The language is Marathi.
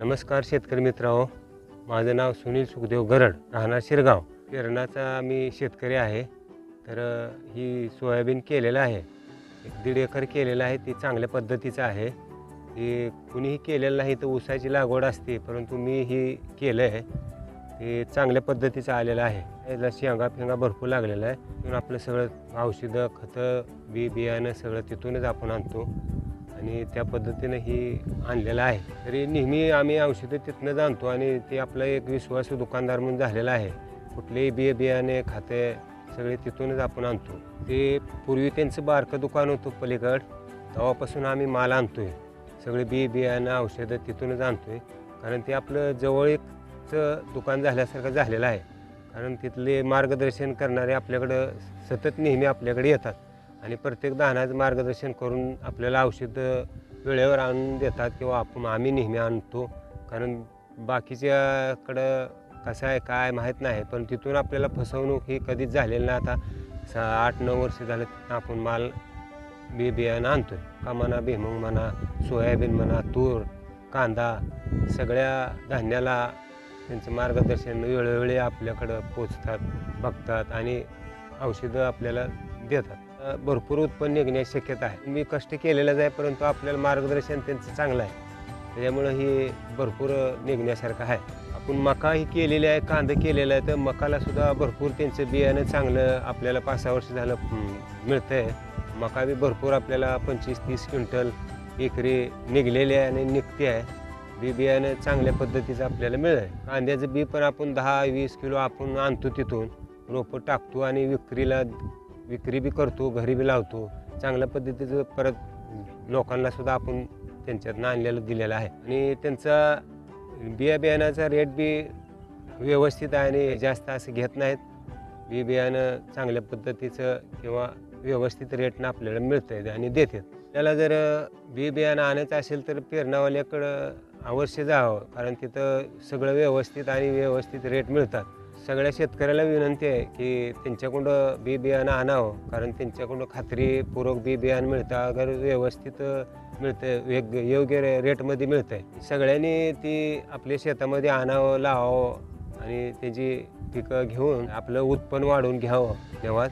नमस्कार शेतकरी मित्रांनो. माझं नाव सुनील सुखदेव गरड राहणार शिरगाव. पेरणाचा मी शेतकरी आहे. तर ही सोयाबीन केलेलं आहे. एक दीड एकर केलेलं आहे ती चांगल्या पद्धतीचं आहे. ती कुणीही केलेलं नाही तर ऊसाची लागवड असते परंतु मी ही केलं आहे. ते चांगल्या पद्धतीचं आलेलं आहे. याला शेंगा फेंगा भरपूर लागलेला आहे तिथून आपलं सगळं औषधं खतं बी बियाणं सगळं तिथूनच आपण आणतो. आणि त्या पद्धतीनं ही आणलेलं आहे. तरी नेहमी आम्ही औषधं तिथनं आणतो आणि ते आपलं एक विश्वासू दुकानदार म्हणून झालेला आहे. कुठलेही बिय बियाणे खाते सगळे तिथूनच आपण आणतो. ते पूर्वी त्यांचं बारकं दुकान होतं पलीकड. तेव्हापासून आम्ही माल आणतो आहे सगळे बी बियाणं औषधं तिथूनच आणतो आहे कारण ते आपलं जवळचं दुकान झाल्यासारखं झालेलं आहे. कारण तिथले मार्गदर्शन करणारे आपल्याकडं सतत नेहमी आपल्याकडे येतात. आणि प्रत्येक दानाचं मार्गदर्शन करून आपल्याला औषधं वेळेवर आणून देतात किंवा आपण आम्ही नेहमी आणतो. कारण बाकीच्याकडं कसं आहे काय माहीत नाही पण तिथून आपल्याला फसवणूक ही कधीच झालेली नाही. आता सा आठ नऊ वर्ष झालं आपण माल बी बियाणं आणतो का म्हणा भीमंग म्हणा सोयाबीन म्हणा तूर कांदा सगळ्या धान्याला त्यांचं मार्गदर्शन वेळोवेळी आपल्याकडं पोचतात बघतात आणि औषधं आपल्याला देतात. भरपूर उत्पन्न निघण्याची शक्यता आहे. मी कष्ट केलेलंच आहे परंतु आपल्याला मार्गदर्शन त्यांचं चांगलं आहे. त्याच्यामुळं ही भरपूर निघण्यासारखं आहे. आपण मका ही केलेली आहे कांदा केलेला आहे तर मकाला सुद्धा भरपूर त्यांचं बियाणं चांगलं आपल्याला पाच सहा वर्ष झालं मिळतं आहे मका बी भरपूर आपल्याला पंचवीस तीस क्विंटल एकरी निघलेली आहे आणि निघते आहे. बी बियाणं चांगल्या पद्धतीचं आपल्याला मिळतं कांद्याचं बी पण आपण दहा वीस किलो आपण आणतो तिथून. रोपं टाकतो आणि विक्रीला विक्री बी करतो घरी बी लावतो. चांगल्या पद्धतीचं परत लोकांना सुद्धा आपण त्यांच्यातनं आणलेलं दिलेलं आहे. आणि त्यांचा बिया बियाण्याचा रेट बी व्यवस्थित आहे आणि जास्त असं घेत नाहीत. बी बियाणं चांगल्या पद्धतीचं किंवा व्यवस्थित रेटनं आपल्याला मिळतं आहे आणि देतात त्याला जर बी बियाणं आणायचं असेल तर पेरणावाल्याकडं अवश्य जावं. कारण तिथं सगळं व्यवस्थित आणि व्यवस्थित रेट मिळतात. सगळ्या शेतकऱ्याला विनंती आहे की त्यांच्याकडं बी बियाणं आणावं. कारण त्यांच्याकडं खात्रीपूर्वक बी बियाणं मिळतं अगर व्यवस्थित मिळतं वेग योग्य रे रेटमध्ये मिळतं आहे सगळ्यांनी ती आपल्या शेतामध्ये आणावं लावावं आणि त्याची पिकं घेऊन आपलं उत्पन्न वाढवून घ्यावं. तेव्हा